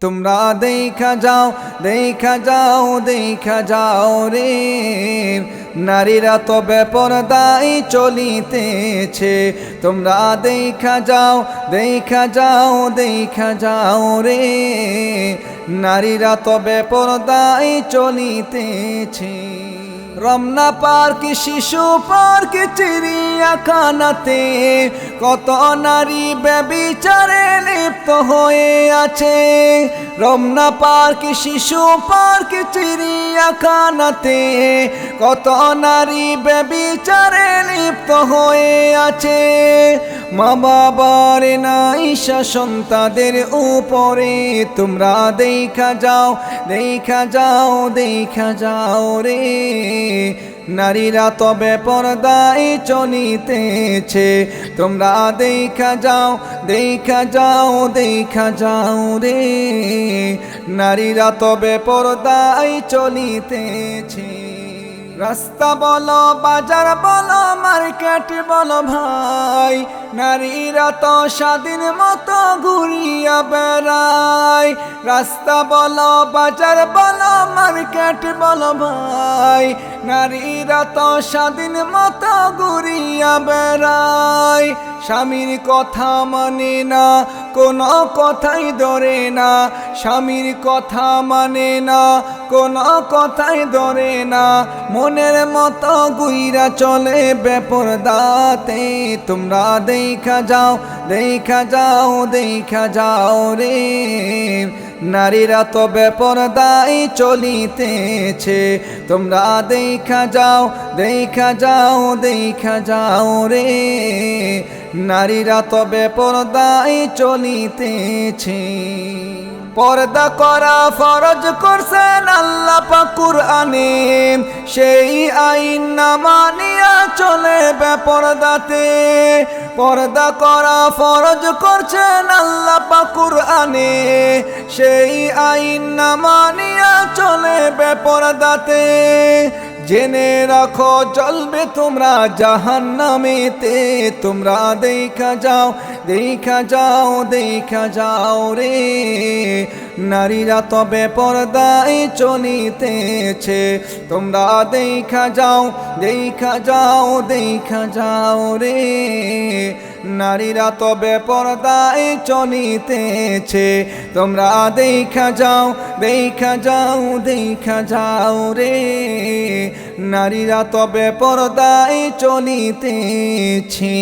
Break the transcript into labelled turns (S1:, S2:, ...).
S1: তোমরা দেখা যাও দেখা যাও দেখা যাও রে। নারীরা তো বেপরদাই চলিতেছে। তোমরা দেখা যাও দেখা যাও দেখা যাও রে। নারীরা তো বেপরদাই চলিতেছে। রমনা পার্ক, শিশু পার্ক, চিড়িয়াখানাতে কত নারী ব্যবিচারে লিপ্ত হয়ে আছে। রমনা পার্ক, শিশু পার্ক, চিড়িয়াখানাতে কত নারী ব্যবিচারে লিপ্ত হয়ে আছে। মা বাবার নাই শাসন তাদের উপরে। তোমরা দেখা যাও দেখা যাও দেখা যাও রে। নারীরা তবে পর্দায় চলিতেছে। তোমরা দেখা যাও দেখা যাও দেখা যাও রে। নারীরা তবে পর্দায় চলিতেছে। রাস্তা বলো, বাজার বলো, মার্কেট বলো ভাই। নারীরা তো স্বাধীন মতো ঘুরিয়া বেড়ায়। রাস্তা বলো, বাজার বলো, মার্কেট বলো ভাই, নারীরা তো স্বাধীন মতো ঘুরিয়া বেড়ায়। স্বামীর কথা মানে না, কোনো কথাই ধরে না। স্বামীর কথা মানে না, কোনো কথাই ধরে না। মনের মতো গুইরা চলে বেপরদাতে, তোমরা দেখা যাও দেখা যাও দেখা যাও রে। নারীরা তো বেপরদাই চলিতেছে। তোমরা দেখা যাও দেখা যাও দেখা যাও রে। নারীরা তো বেপরদাই চলিতেছে। পর্দা করা ফরজ করছেন আল্লাহ পাকুর আনে সেই আইন না মানিয়া চলে বেপরদাতে। পর্দা করা ফরজ করছেন আল্লাহ পাকুর আনে সেই আইন না মানিয়া চলে বেপরদাতে। জেনে রাখো চলবে তোমরা জাহান নামেতে তোমরা দেখা যাও দেখা যাও দেখা যাও রে। নারীরা তবে পর্দায় চলিতেছে। তোমরা দেখা যাও দেখা যাও দেখা যাও রে। নারীরা তবে পর্দায় চলিতেছে। তোমরা দেখা যাও দেখা যাও দেখা যাও রে। নারীরা তবে পর্দায় চলিতেছে।